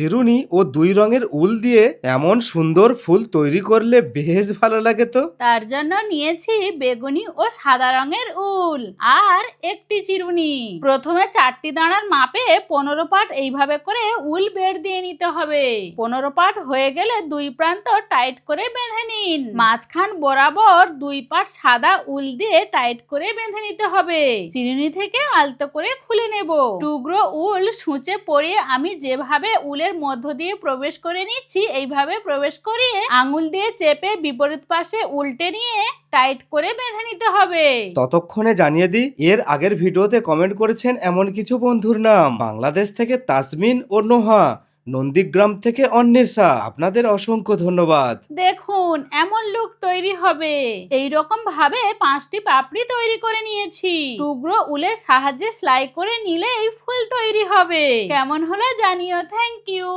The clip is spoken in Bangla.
চিরুনি ও দুই রঙের উল দিয়ে এমন সুন্দর ফুল তৈরি করলে বেশ ভালো লাগে তো। তার জন্য নিয়েছি বেগুনি ও সাদা রঙের উল আর একটি চিরুনি। প্রথমে চারটি দাঁড়ার মাপে পনেরো পাট এইভাবে করে উল বের দিয়ে নিতে হবে। পনেরো পাট হয়ে গেলে দুই প্রান্ত টাইট করে বেঁধে নিন। মাঝখান বরাবর দুই পাট সাদা উল দিয়ে টাইট করে বেঁধে নিতে হবে। চিরুনি থেকে আলতো করে খুলে নেব। টুকরো উল সূচে পরিয়ে আমি যেভাবে উলের মধ্য দিয়ে প্রবেশ করে নিচ্ছি। এইভাবে প্রবেশ করিয়ে আঙুল দিয়ে চেপে বিপরীত পাশে উল্টে নিয়ে টাইট করে বেঁধে নিতে হবে। ততক্ষণে জানিয়ে দিই, এর আগের ভিডিওতে কমেন্ট করেছেন এমন কিছু বন্ধুর নাম। বাংলাদেশ থেকে তাসমিন ও নোহা। নন্দীগ্রাম থেকে অন্বেষা, আপনাদের অসংখ্য ধন্যবাদ। দেখুন, এমন লুক তৈরি হবে। এই রকম ভাবে পাঁচটি পাপড়ি তৈরি করে নিয়েছি। টুকরো উলের সাহায্যে সেলাই করে নিলে এই ফুল তৈরি হবে। কেমন হলো জানিও থ্যাংক ইউ